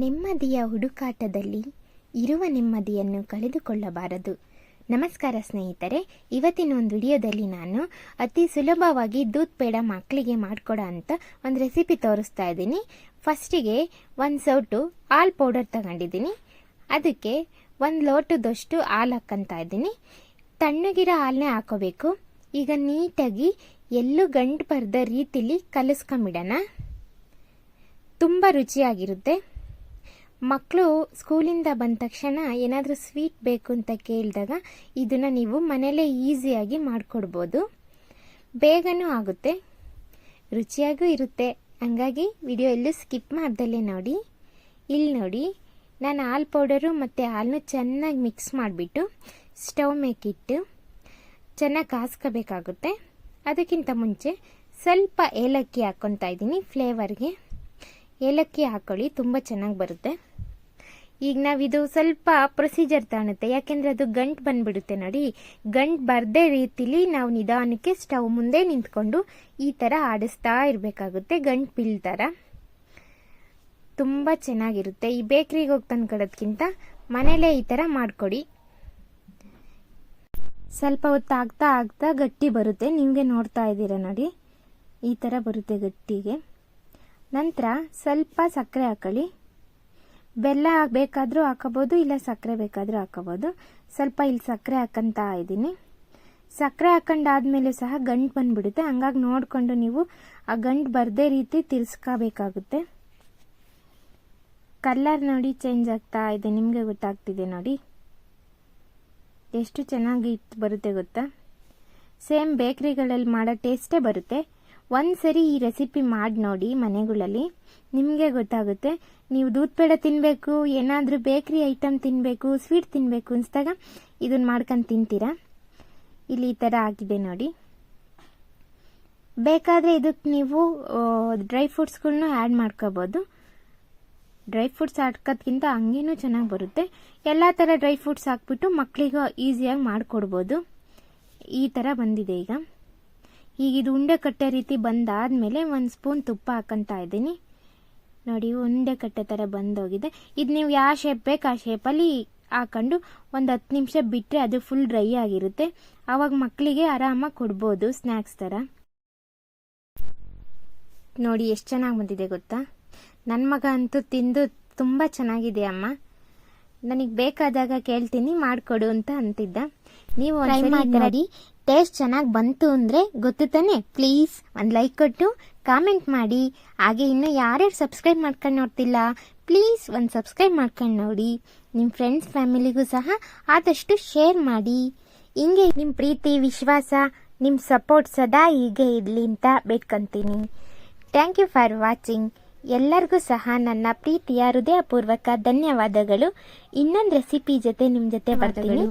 ನೆಮ್ಮದಿಯ ಹುಡುಕಾಟದಲ್ಲಿ ಇರುವ ನೆಮ್ಮದಿಯನ್ನು ಕಳೆದುಕೊಳ್ಳಬಾರದು. ನಮಸ್ಕಾರ ಸ್ನೇಹಿತರೆ, ಇವತ್ತಿನ ಒಂದು ವಿಡಿಯೋದಲ್ಲಿ ನಾನು ಅತಿ ಸುಲಭವಾಗಿ ದೂದ್ ಪೇಡ ಮಕ್ಕಳಿಗೆ ಮಾಡಿಕೊಡೋ ಅಂತ ಒಂದು ರೆಸಿಪಿ ತೋರಿಸ್ತಾ ಇದ್ದೀನಿ. ಫಸ್ಟಿಗೆ ಒಂದು ಸೌಟು ಹಾಲು ಪೌಡರ್ ತಗೊಂಡಿದ್ದೀನಿ. ಅದಕ್ಕೆ ಒಂದು ಲೋಟದಷ್ಟು ಹಾಲು ಹಾಕ್ಕಂತ ಇದ್ದೀನಿ. ತಣ್ಣಗಿರೋ ಹಾಲನ್ನೇ ಹಾಕೋಬೇಕು. ಈಗ ನೀಟಾಗಿ ಎಲ್ಲೂ ಗಂಟು ಬರದ ರೀತಿಲಿ ಕಲಿಸ್ಕೊಂಬಿಡೋಣ. ತುಂಬ ರುಚಿಯಾಗಿರುತ್ತೆ. ಮಕ್ಕಳು ಸ್ಕೂಲಿಂದ ಬಂದ ತಕ್ಷಣ ಏನಾದರೂ ಸ್ವೀಟ್ ಬೇಕು ಅಂತ ಕೇಳಿದಾಗ ಇದನ್ನು ನೀವು ಮನೇಲೇ ಈಸಿಯಾಗಿ ಮಾಡಿಕೊಡ್ಬೋದು. ಬೇಗನೂ ಆಗುತ್ತೆ. ರುಚಿಯಾಗೂ ಇರುತ್ತೆ. ಹಂಗಾಗಿ ವಿಡಿಯೋ ಎಲ್ಲೂ ಸ್ಕಿಪ್ ಮಾಡ್ದಲ್ಲೇ ನೋಡಿ. ಇಲ್ಲಿ ನೋಡಿ, ನಾನು ಹಾಲು ಪೌಡರು ಮತ್ತು ಹಾಲನ್ನು ಚೆನ್ನಾಗಿ ಮಿಕ್ಸ್ ಮಾಡಿಬಿಟ್ಟು ಸ್ಟವ್ ಮೇಕಿಟ್ಟು ಚೆನ್ನಾಗಿ ಕಾಸ್ಕೋಬೇಕಾಗುತ್ತೆ. ಅದಕ್ಕಿಂತ ಮುಂಚೆ ಸ್ವಲ್ಪ ಏಲಕ್ಕಿ ಹಾಕ್ಕೊತಾ ಇದ್ದೀನಿ ಫ್ಲೇವರ್ಗೆ. ಏಲಕ್ಕಿ ಹಾಕೊಳ್ಳಿ, ತುಂಬ ಚೆನ್ನಾಗಿ ಬರುತ್ತೆ. ಈಗ ನಾವಿದು ಸ್ವಲ್ಪ ಪ್ರೊಸೀಜರ್ ತಾಣುತ್ತೆ. ಯಾಕೆಂದರೆ ಅದು ಗಂಟು ಬಂದ್ಬಿಡುತ್ತೆ ನೋಡಿ. ಗಂಟು ಬರದೇ ರೀತಿಲಿ ನಾವು ನಿಧಾನಕ್ಕೆ ಸ್ಟವ್ ಮುಂದೆ ನಿಂತ್ಕೊಂಡು ಈ ಥರ ಆಡಿಸ್ತಾ ಇರಬೇಕಾಗುತ್ತೆ ಗಂಟು ಬೀಳ್ತಾರ ತುಂಬ ಚೆನ್ನಾಗಿರುತ್ತೆ. ಈ ಬೇಕ್ರಿಗೆ ಹೋಗಿ ತಂದ್ಕೊಡೋದ್ಕಿಂತ ಮನೇಲೇ ಈ ಥರ ಮಾಡಿಕೊಡಿ. ಸ್ವಲ್ಪ ಹೊತ್ತು ಆಗ್ತಾ ಆಗ್ತಾ ಗಟ್ಟಿ ಬರುತ್ತೆ. ನಿಮಗೆ ನೋಡ್ತಾ ಇದ್ದೀರಾ ನೋಡಿ? ಈ ಥರ ಬರುತ್ತೆ ಗಟ್ಟಿಗೆ. ನಂತರ ಸ್ವಲ್ಪ ಸಕ್ಕರೆ ಹಾಕೊಳ್ಳಿ. ಬೆಲ್ಲ ಬೇಕಾದರೂ ಹಾಕೋಬೋದು ಇಲ್ಲ ಸಕ್ಕರೆ ಬೇಕಾದರೂ ಹಾಕೋಬೋದು ಸ್ವಲ್ಪ ಇಲ್ಲಿ ಸಕ್ಕರೆ ಹಾಕಂತ ಇದ್ದೀನಿ ಸಕ್ಕರೆ ಹಾಕೊಂಡಾದ್ಮೇಲೆ ಸಹ ಗಂಟು ಬಂದುಬಿಡುತ್ತೆ. ಹಂಗಾಗಿ ನೋಡಿಕೊಂಡು ನೀವು ಆ ಗಂಟು ಬರದೇ ರೀತಿ ತಿರ್ಸ್ಕೋಬೇಕಾಗುತ್ತೆ. ಕಲ್ಲರ್ ನೋಡಿ ಚೇಂಜ್ ಆಗ್ತಾ ಇದೆ. ನಿಮಗೆ ಗೊತ್ತಾಗ್ತಿದೆ ನೋಡಿ. ಎಷ್ಟು ಚೆನ್ನಾಗಿ ಇತ್ತು ಬರುತ್ತೆ ಗೊತ್ತಾ? ಸೇಮ್ ಬೇಕ್ರಿಗಳಲ್ಲಿ ಮಾಡೋ ಟೇಸ್ಟೇ ಬರುತ್ತೆ. ಒಂದು ಸರಿ ಈ ರೆಸಿಪಿ ಮಾಡಿ ನೋಡಿ ಮನೆಗಳಲ್ಲಿ. ನಿಮಗೆ ಗೊತ್ತಾಗುತ್ತೆ, ನೀವು ದೂದ್ ಪೇಡ ತಿನ್ನಬೇಕು ಏನಾದರೂ ಬೇಕ್ರಿ ಐಟಮ್ ತಿನ್ನಬೇಕು ಸ್ವೀಟ್ ತಿನ್ನಬೇಕು ಅನಿಸ್ದಾಗ ಇದನ್ನು ಮಾಡ್ಕೊಂಡು ತಿಂತೀರಾ? ಇಲ್ಲಿ ಈ ಥರ ಆಗಿದೆ ನೋಡಿ. ಬೇಕಾದರೆ ಇದಕ್ಕೆ ನೀವು ಡ್ರೈ ಫ್ರೂಟ್ಸ್ಗಳ್ನೂ ಆ್ಯಡ್ ಮಾಡ್ಕೋಬೋದು. ಡ್ರೈ ಫ್ರೂಟ್ಸ್ ಹಾಕೋದ್ಕಿಂತ ಹಂಗೇನೂ ಚೆನ್ನಾಗಿ ಬರುತ್ತೆ. ಎಲ್ಲ ಥರ ಡ್ರೈ ಫ್ರೂಟ್ಸ್ ಹಾಕ್ಬಿಟ್ಟು ಮಕ್ಕಳಿಗೂ ಈಸಿಯಾಗಿ ಮಾಡಿಕೊಡ್ಬೋದು. ಈ ಥರ ಬಂದಿದೆ ಈಗ. ಈಗ ಇದು ಉಂಡೆ ಕಟ್ಟೆ ರೀತಿ ಬಂದಾದಮೇಲೆ ಒಂದು ಸ್ಪೂನ್ ತುಪ್ಪ ಹಾಕಂತ ಇದ್ದೀನಿ. ನೋಡಿ, ಉಂಡೆ ಕಟ್ಟೆ ಥರ ಬಂದೋಗಿದೆ. ಇದು ನೀವು ಯಾವ ಶೇಪ್ ಬೇಕು ಆ ಶೇಪಲ್ಲಿ ಹಾಕೊಂಡು ಒಂದು ಹತ್ತು ನಿಮಿಷ ಬಿಟ್ಟರೆ ಅದು ಫುಲ್ ಡ್ರೈ ಆಗಿರುತ್ತೆ. ಆವಾಗ ಮಕ್ಕಳಿಗೆ ಆರಾಮಾಗಿ ಕೊಡ್ಬೋದು ಸ್ನ್ಯಾಕ್ಸ್ ಥರ ನೋಡಿ, ಎಷ್ಟು ಚೆನ್ನಾಗಿ ಬಂದಿದೆ ಗೊತ್ತಾ? ನನ್ನ ಮಗ ಅಂತೂ ತಿಂದು ತುಂಬ ಚೆನ್ನಾಗಿದೆ ಅಮ್ಮ. ನನಗೆ ಬೇಕಾದಾಗ ಕೇಳ್ತೀನಿ, ಮಾಡಿಕೊಡು ಅಂತ ಅಂತಿದ್ದ. ನೀವು ಟ್ರೈ ಮಾಡಿ ನೋಡಿ. ಟೇಸ್ಟ್ ಚೆನ್ನಾಗಿ ಬಂತು ಅಂದರೆ ಗೊತ್ತು ತಾನೆ? ಪ್ಲೀಸ್ ಒಂದು ಲೈಕ್ ಕೊಟ್ಟು ಕಾಮೆಂಟ್ ಮಾಡಿ. ಹಾಗೆ ಇನ್ನೂ ಯಾರ್ಯಾರು ಸಬ್ಸ್ಕ್ರೈಬ್ ಮಾಡ್ಕೊಂಡು ನೋಡ್ತಿಲ್ಲ ಪ್ಲೀಸ್ ಒಂದು ಸಬ್ಸ್ಕ್ರೈಬ್ ಮಾಡ್ಕೊಂಡು ನೋಡಿ. ನಿಮ್ಮ ಫ್ರೆಂಡ್ಸ್ ಫ್ಯಾಮಿಲಿಗೂ ಸಹ ಆದಷ್ಟು ಶೇರ್ ಮಾಡಿ. ಹಿಂಗೆ ನಿಮ್ಮ ಪ್ರೀತಿ ವಿಶ್ವಾಸ ನಿಮ್ಮ ಸಪೋರ್ಟ್ ಸದಾ ಹೀಗೆ ಇರಲಿ ಅಂತ ಬೇಡ್ಕೊಂತೀನಿ. ಥ್ಯಾಂಕ್ ಯು ಫಾರ್ ವಾಚಿಂಗ್ ಎಲ್ಲರಿಗೂ ಸಹ ನನ್ನ ಪ್ರೀತಿಯ ಹೃದಯಪೂರ್ವಕ ಧನ್ಯವಾದಗಳು. ಇನ್ನೊಂದು ರೆಸಿಪಿ ಜೊತೆ ನಿಮ್ಮ ಜೊತೆ ಬರ್ತೀನಿ.